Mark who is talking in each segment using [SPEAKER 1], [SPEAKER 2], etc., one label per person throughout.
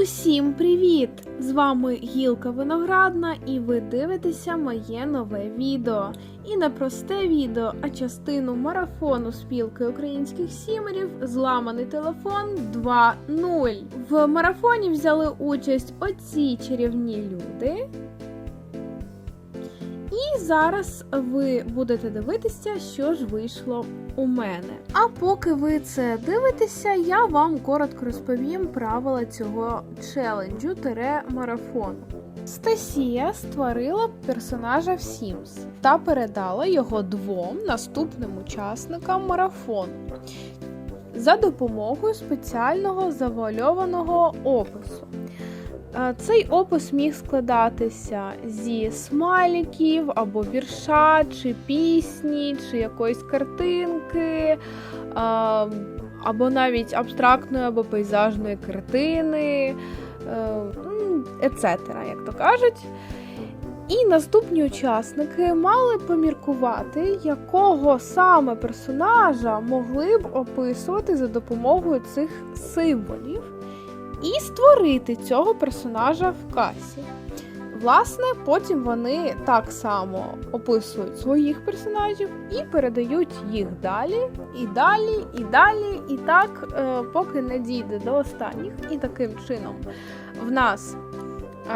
[SPEAKER 1] Усім привіт! З вами Гілка Виноградна, і ви дивитеся моє нове відео. І не просте відео, а частину марафону спілки українських сімерів Зламаний телефон 2.0. В марафоні взяли участь оці чарівні люди. І зараз ви будете дивитися, що ж вийшло у мене. А поки ви це дивитеся, я вам коротко розповім правила цього челенджу тире марафону. Стасія створила персонажа в Sims та передала його двом наступним учасникам марафону за допомогою спеціального завуальованого опису. Цей опис міг складатися зі смайликів або вірша, чи пісні, чи якоїсь картинки, або навіть абстрактної або пейзажної картини, ецетера, як то кажуть. І наступні учасники мали поміркувати, якого саме персонажа могли б описувати за допомогою цих символів і створити цього персонажа в касі. Власне, потім вони так само описують своїх персонажів і передають їх далі, і далі, і далі, і так, е, поки не дійде до останніх. І таким чином в нас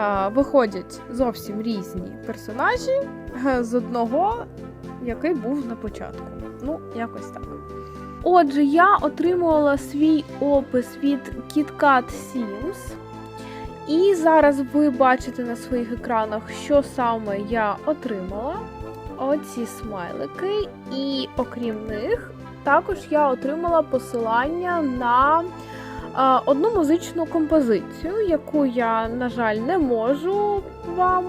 [SPEAKER 1] е, виходять зовсім різні персонажі е, з одного, який був на початку. Ну, якось так. Отже, я отримувала свій опис від KitKat Sims. І зараз ви бачите на своїх екранах, що саме я отримала. Оці смайлики. І окрім них, також я отримала посилання на е, одну музичну композицію, яку я, на жаль, не можу вам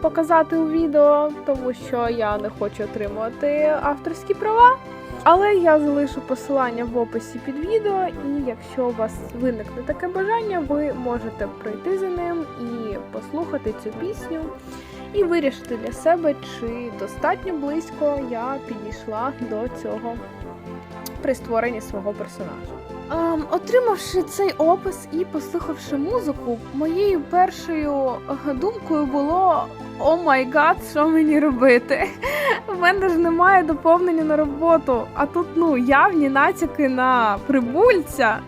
[SPEAKER 1] показати у відео, тому що я не хочу отримувати авторські права. Але я залишу посилання в описі під відео, і якщо у вас виникне таке бажання, ви можете пройти за ним і послухати цю пісню, і вирішити для себе, чи достатньо близько я підійшла до цього при створенні свого персонажа. Ем, отримавши цей опис і послухавши музику, моєю першою е, думкою було: о май гад, що мені робити? В мене ж немає доповнення на роботу, а тут ну явні натяки на прибульця.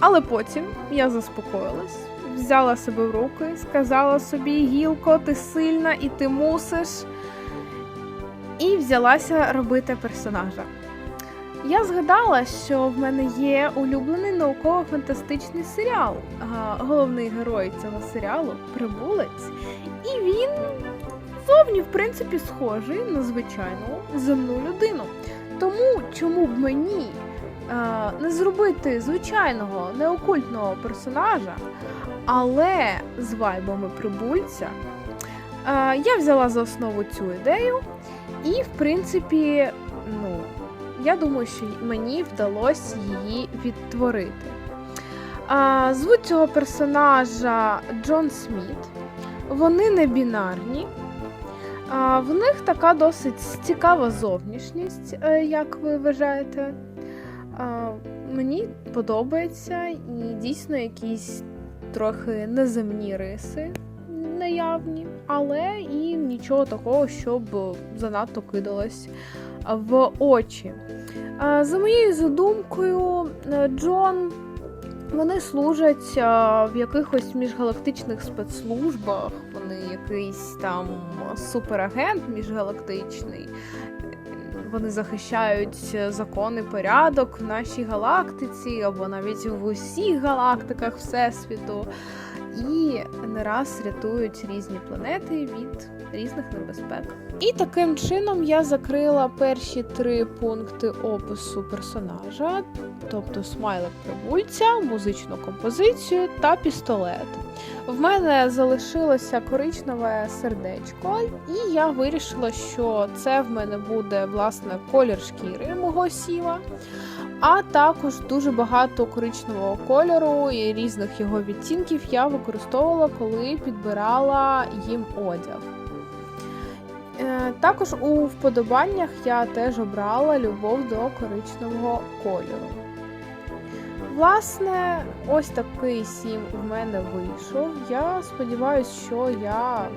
[SPEAKER 1] Але потім я заспокоїлась, взяла себе в руки, сказала собі: Гілко, ти сильна і ти мусиш. І взялася робити персонажа. Я згадала, що в мене є улюблений науково-фантастичний серіал. Головний герой цього серіалу прибулець, і він зовні, в принципі, схожий на звичайну земну людину. Тому чому б мені не зробити звичайного неокультного персонажа, але з вайбами прибульця? Я взяла за основу цю ідею, і, в принципі. Я думаю, що мені вдалося її відтворити. Звуть цього персонажа Джон Сміт. Вони не бінарні. В них така досить цікава зовнішність, е, як ви вважаєте. Мені подобається і дійсно якісь трохи неземні риси наявні, але і нічого такого, щоб занадто кидалось в очі. За моєю задумкою, Джон. Вони служать в якихось міжгалактичних спецслужбах, вони якийсь там суперагент міжгалактичний. Вони захищають закон і порядок в нашій галактиці, або навіть в усіх галактиках Всесвіту. І не раз рятують різні планети від різних небезпек. І таким чином я закрила перші три пункти опису персонажа, тобто смайлик прибульця, музичну композицію та пістолет. В мене залишилося коричневе сердечко, і я вирішила, що це в мене буде власне колір шкіри мого сіва. А також дуже багато коричневого кольору і різних його відтінків я використовувала, коли підбирала їм одяг. Е, Також у вподобаннях я теж обрала любов до коричневого кольору. власне, ось такий сім в мене вийшов. Я сподіваюся, що я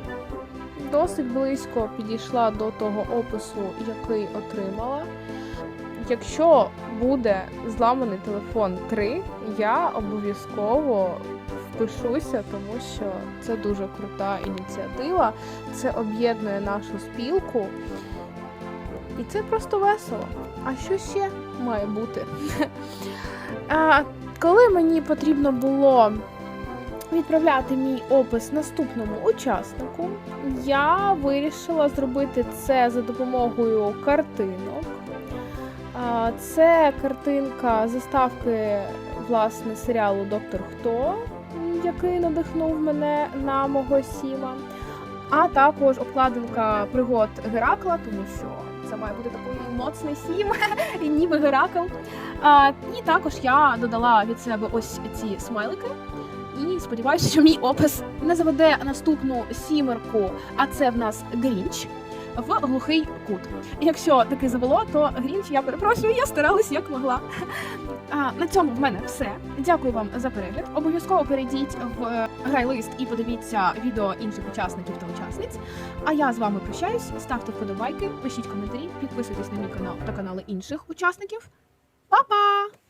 [SPEAKER 1] досить близько підійшла до того опису, який отримала. Якщо буде зламаний телефон 3, я обов'язково впишуся, тому що це дуже крута ініціатива. Це об'єднує нашу спілку. І це просто весело. А що ще має бути? Коли мені потрібно було відправляти мій опис наступному учаснику, я вирішила зробити це за допомогою картинок. Це картинка заставки власне серіалу Доктор Хто, який надихнув мене на мого сіма. А також обкладинка пригод Геракла, тому що це має бути такий моцний сім, ніби Геракл. І також я додала від себе ось ці смайлики. І сподіваюся, що мій опис не заведе наступну сімерку, а це в нас Грінч в глухий кут. Якщо таки завело, то Грінч, я перепрошую, я старалась як могла. А, на цьому в мене все. Дякую вам за перегляд. Обов'язково перейдіть в грайлист і подивіться відео інших учасників та учасниць. А я з вами прощаюсь. Ставте вподобайки, пишіть коментарі, підписуйтесь на мій канал та канали інших учасників. Па-па!